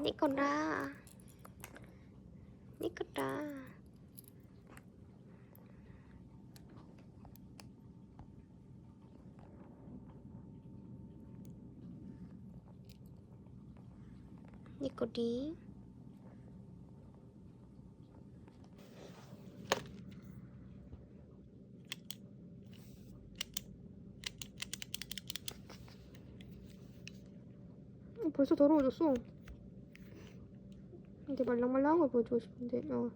니코라. 니코라. 니코리. 어, 벌써 더러워졌어. 이제 말랑말랑한 걸 보여주고 싶은데, 어.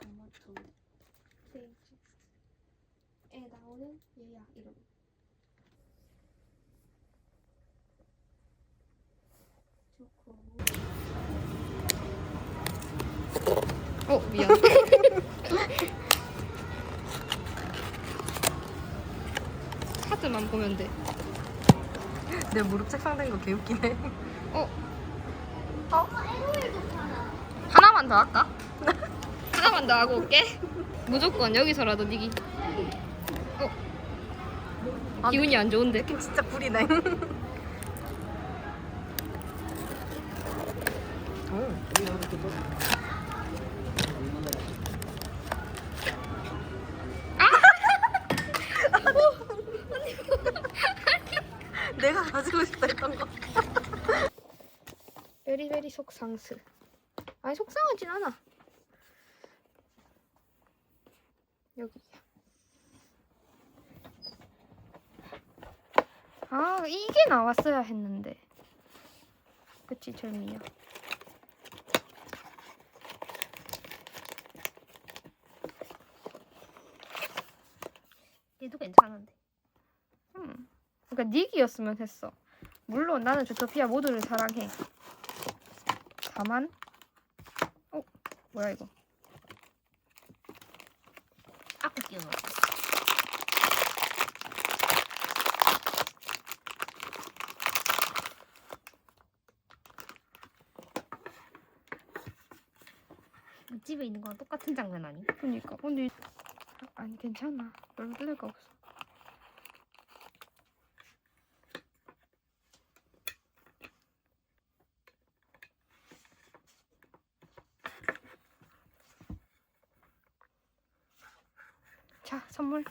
한 사카모토 에 나오는 얘야 이름. 초코 어 미안. 카드만 보면 돼. 내 무릎 책상 된 거 개웃기네 어? 어? 하나만 더 할까? 하나만 더 하고 올게. 무조건 여기서라도 니기. 어? 아, 기운이 안 좋은데. 느낌 진짜 불이네 오. 내가 가지고 싶다 했던 거 베리베리 속상스. 아니 속상하진 않아. 여기야. 아 이게 나왔어야 했는데. 그치 절미야. 얘도 괜찮은데 음. 그러니까 닉이었으면 했어. 물론 나는 주토피아 모두를 사랑해. 다만, 어 뭐야 이거? 앞에 끼워놓고 집에 있는 거랑 똑같은 장면 아니? 그니까 근데 이- 아니 괜찮아. 별로 뜯을 거 없어. 자 선물.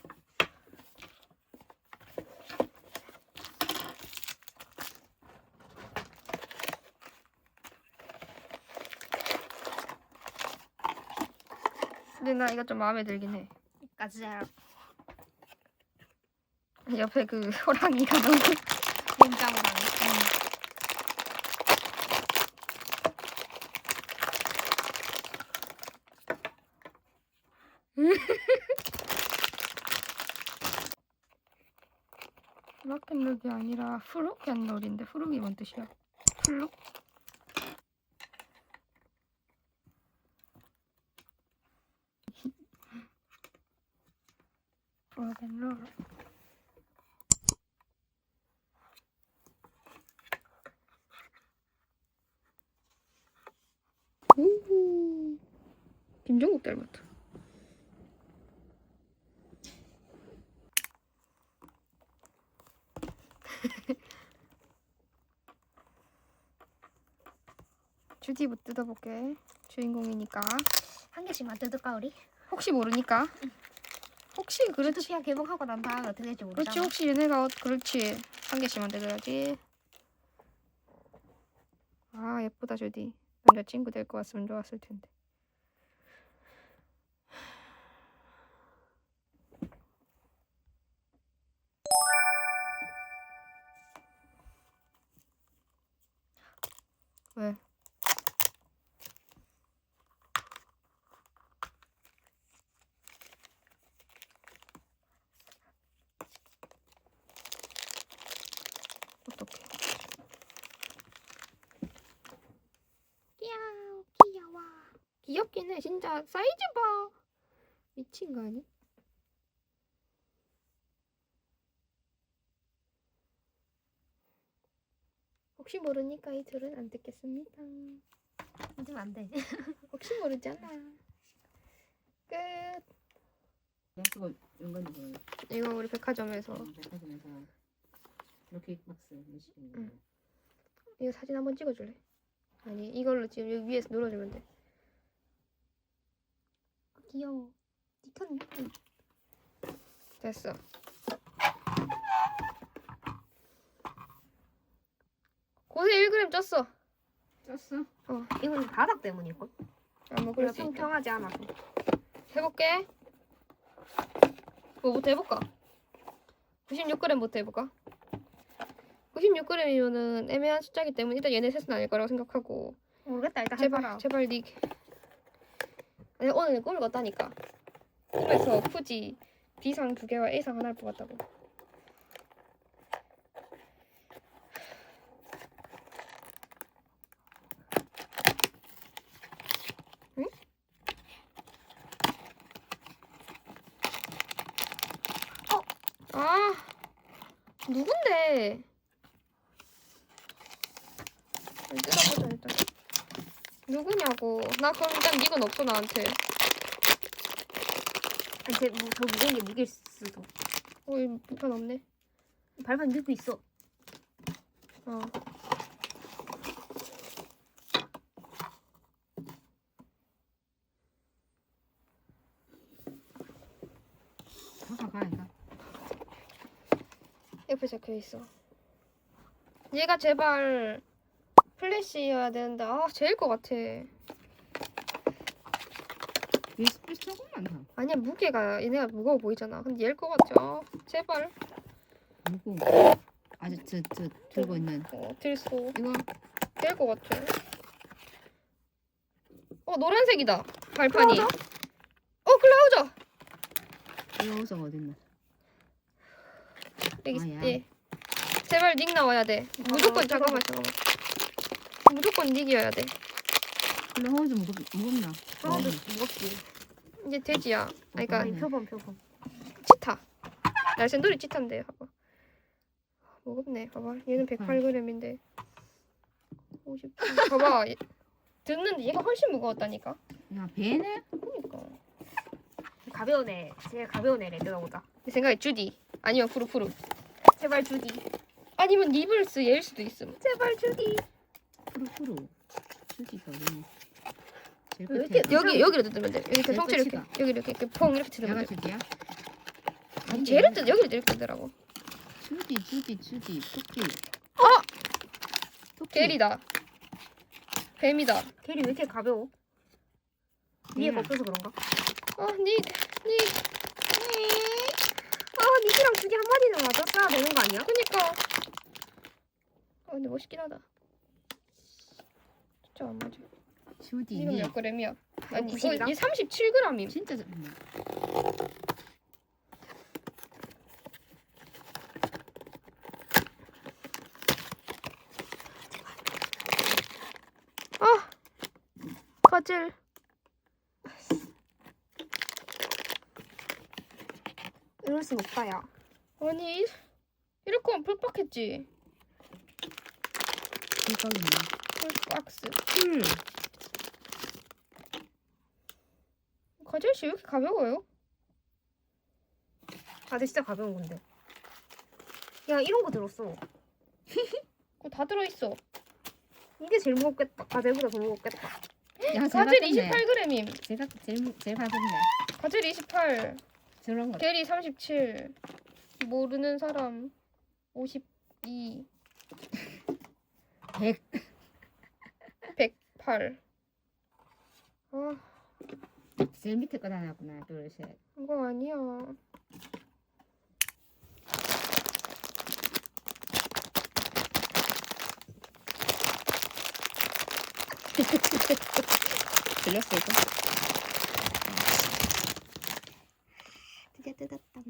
근데 나 이거 좀 마음에 들긴 해. 까지야 옆에 그 호랑이가 너무 냉장고랑 플럭앤롤이 아니라 프룩앤롤인데 프룩이 뭔 뜻이야? 플룩? 프룩앤롤 오 김종국 닮았다. 주디부 뜯어볼게. 주인공이니까. 한 개씩만 뜯을까 우리? 혹시 모르니까 혹시 그렇지? 주토피아 개봉하고 난 다음에 어떻게 될지 모르잖아. 그렇지 혹시 얘네가 어- 그렇지. 한 개씩만 뜯어야지. 아 예쁘다 주디. 남자친구 될 것 같으면 좋았을 텐데 해. 진짜 사이즈 봐. 미친 거 아니? 혹시 모르니까 이 둘은 안 듣겠습니다. 하지면 안 돼. 혹시 모르잖아. 끝. 그거 이런 건지 모르겠어. 이거 우리 백화점에서 백화점에서 이렇게 박스 몇십인 거. 응. 이거 사진 한번 찍어줄래? 아니 이걸로 지금 여기 위에서 눌러주면 돼. 귀여워. 니턴 됐어. 고세 1g 쪘어. 쪘어? 어, 이건 바닥 때문일걸? 아뭐 그럴 그래. 평평하지 않아서. 해볼게. 뭐부터 해볼까? 96g부터 해볼까? 96g이면은 애매한 숫자기 때문에 일단 얘네 셋은 아닐 거라고 생각하고 모르겠다. 일단 제발 해봐라. 제발 니 오늘 내 꿈을 꿨다니까 꿈에서 fuji B상 두 개와 A상 하나를 뽑았다고 응? 어? 아 누군데 뜯어보자 일단 누구냐고. 나 그럼 일단 닉은 없어 나한테. 아니 쟤 뭐, 더 무거운 게 무게일 수도. 어이 무판 없네. 발판 들고 있어. 어. 더 가가 이거. 옆에 적혀 있어. 얘가 제발 플래시여야 되는데 아 제일 것 같아. 비스피 조금만 더. 아니야 무게가 얘네가 무거워 보이잖아. 근데 얘일 것 같죠. 제발. 무거워. 아주 저저 들고 있는 어 들소. 이거 제일 것 같아. 어 노란색이다. 발판이. 어 클라우저. 이거 어딨나? 여기 아야. 예. 제발 닉 나와야 돼. 무조건 어, 잠깐만 잠깐만. 무조건 닉이어야 돼. 근데 허우좀 무겁 무겁나? 아, 근데 무겁지. 이제 돼지야. 아니, 그러니까 아니 네. 표범 표범. 치타. 날쌘돌이 치타인데 봐봐. 무겁네. 봐봐. 얘는 108g인데. 50. 봐봐. 얘- 듣는데 얘가 훨씬 무거웠다니까. 야 배네? 그러니까. 가벼운 애. 제일 가벼운 애를 들어보자. 내 생각에 주디. 아니면 푸르푸르. 제발 주디. 아니면 니블스 얘일 수도 있음. 제발 주디. 제일 왜 끝에. 이렇게 여기 여기로 뜯으면 돼. 여기 이렇게 내 성체 이렇게 끝이다. 여기 이렇게 이렇게 퐁 이렇게 뜯으면 야가 돼. 아니 쟤를 뜯 여기로 이렇게 뜯으라고. 주디 주디 주디 토끼. 어! 토끼. 게리다. 뱀이다. 걔리 왜 이렇게 가벼워? 위에가. 없어서 그런가? 어, 닉, 닉. 아 니키랑 주디 한 마리는 맞았어야 되는 거 아니야? 그니까. 아 근데 멋있긴 하다. 진짜 안 맞아. 니몇 그램이야? 아니 이거 90이다? 얘 37g임. 진짜 잘- 음. 아, 가젤. 이럴 순 없다 야. 아니 이럴 거면 풀박했지. 대박이네. 풀박스. 풀. 가젤 씨왜 이렇게 가벼워요? 다들 진짜 가벼운 건데. 야 이런 거 들었어. 그거 다 들어있어. 이게 제일 무겁겠다. 가젤보다 더 무겁겠다. 야 가젤 제일 28g임. 제가 제일 제일 가볍네. 가젤 28. 저런 거. 게리 37. 모르는 사람 52. 100. 108. 아, 제일 밑에 거 다녔구나. 둘 셋. 이거 아니야. 들렸어 이거? 드디어 뜯었다.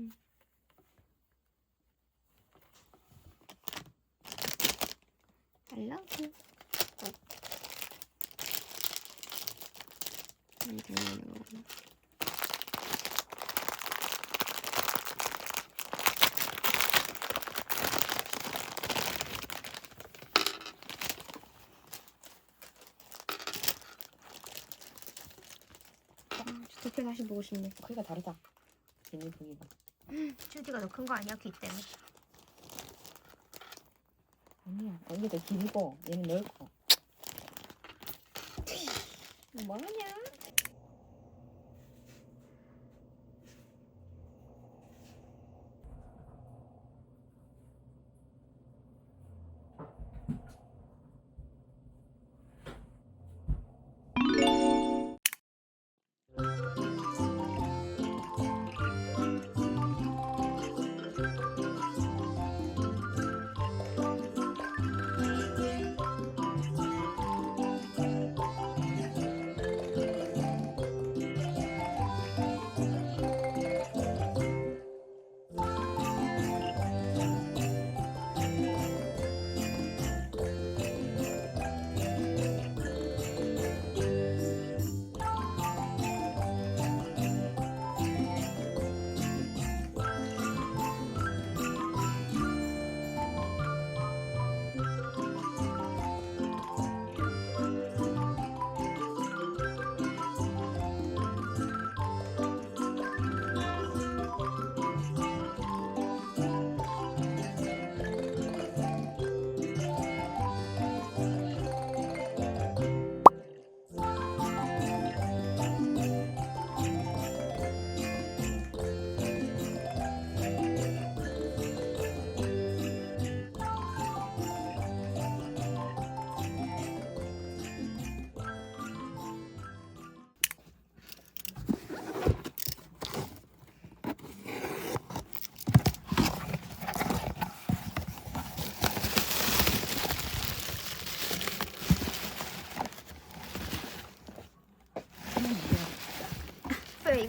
두께 다시 보고 싶네. 크기가 다르다. 비닐 크기가. 쭈디가 더 큰 거 아니야? 귀 때문에. 아니야. 어, 이게 더 길고 얘는 넓고. 뭐하냐?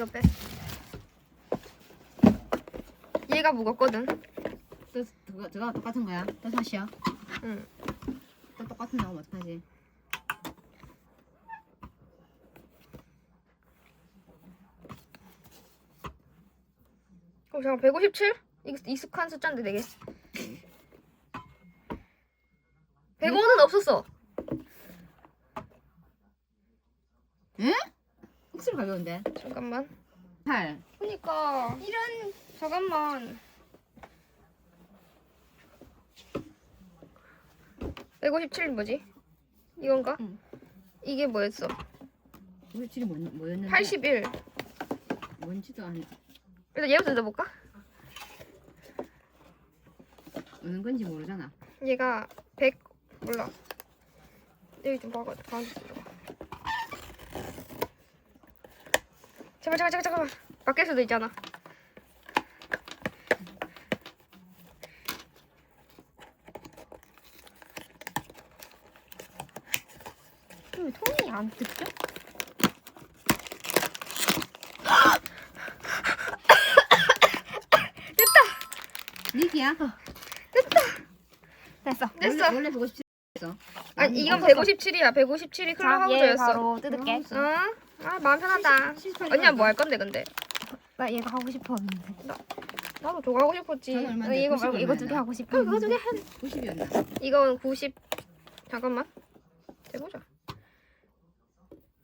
이거 빼. 얘가 무겁거든. 또 그거 저거 똑같은 거야? 또 사시야? 응. 또 똑같은 나오면 어떡하지? 어 잠깐 157? 이거 익숙한 숫자인데 되겠어. 105는 없었어. 억수로 가벼운데? 잠깐만. 8 그러니까 이런 잠깐만. 157 뭐지? 이건가? 응. 이게 뭐였어? 57이 뭐, 뭐였는데? 81. 뭔지도 아니 일단 얘부터 뜯어볼까? 어느 건지 모르잖아 얘가 100 몰라. 여기 좀 봐봐. 가운데 들어가. 제발 제발 잠깐만. 바뀔 수도 있잖아. 왜 통이 안 뜯겨? 니기야? 됐어. 원래, 됐어. 원래 157이었어 아니 이건 157이야. 157이 클로 하우저였어. 바로 뜯을게. 응? 아 마음 편하다. 78 언니야 뭐 할 건데 근데? 나 얘가 하고 싶었는데. 나도 저거 하고 싶었지. 저는 나 얼마인데? 이거 말고 90 이거 두 개 얼마였나? 하고 그 싶었는데. 그거 두개 90이었나? 이건 90 잠깐만 해보자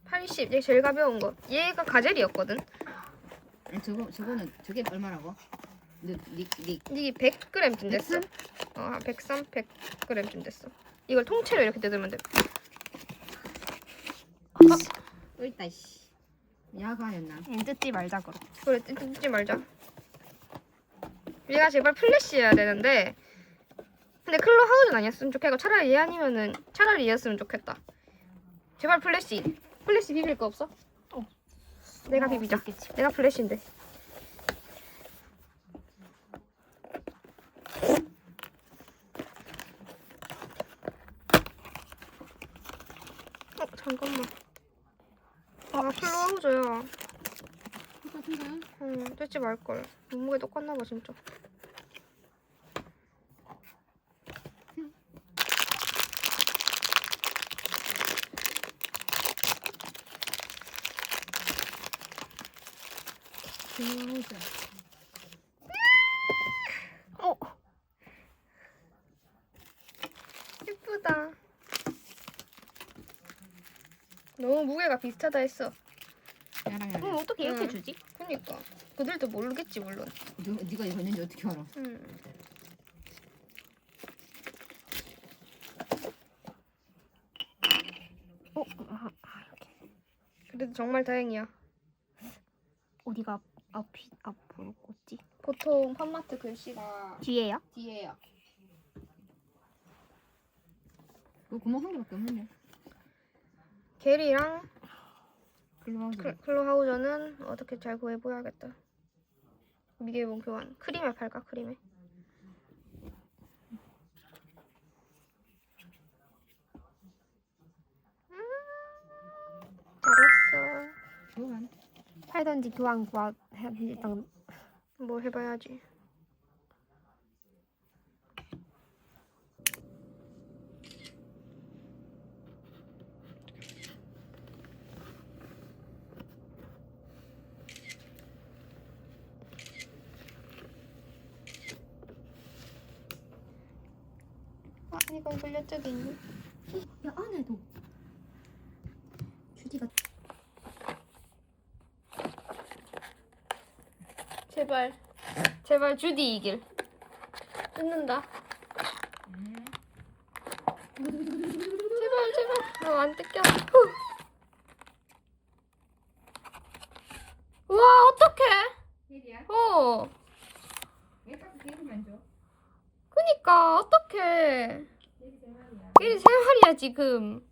80 얘 제일 가벼운 거 얘가 가젤이었거든 아니 저거, 저거는 저게 얼마라고? 니, 니, 니 이게 100g쯤 됐어 어 한 103, 100g쯤 됐어 이걸 통째로 이렇게 뜯으면 돼 또 있다 씨 야가였나? 얘 뜯지 말자 그럼. 그래 뜯- 뜯지 말자 얘가 제발 플래시여야 되는데 근데 클로 하우즈는 아니었으면 좋겠고 차라리 얘 아니면은 차라리 얘였으면 좋겠다 제발 플래시 플래시 비빌 거 없어? 어. 내가 비비자 있겠지. 내가 플래시인데. 어 잠깐만. 아 플로우저야. 거야? 응 뜯지 말 걸. 몸무게 똑같나 봐 진짜. 어. 예쁘다. 너무 무게가 비슷하다 했어. 그럼. 어떻게 이렇게 응. 주지? 그니까. 그들도 모르겠지 물론. 너 네가 이거 했는지 어떻게 알아? 음. 어, 아, 아, 이렇게. 그래도 정말 다행이야. 어디가 앞이 앞으로 꽂지? 보통 팜마트 글씨가 뒤에요? 뒤에요. 그 구멍 한 개밖에 없는데. 게리랑 클로하우스. 클- 클로하우저는 어떻게 잘 구해보야겠다. 미개봉 교환. 크림에 팔까 크림에? 음, 잘했어. 교환. 팔던지 교환 구하 해- 일단 뭐 해봐야지. 아, 걸렸적이 있네. 야 안에도 주디가 제발, 제발 주디 이길. 뜯는다. 제발, 제발. 어, 안 뜯겨. 후. 우와, 어떡해. 어. 왜 자꾸 게임만 줘? 그니까, 어떡해. 세 마리야, 지금.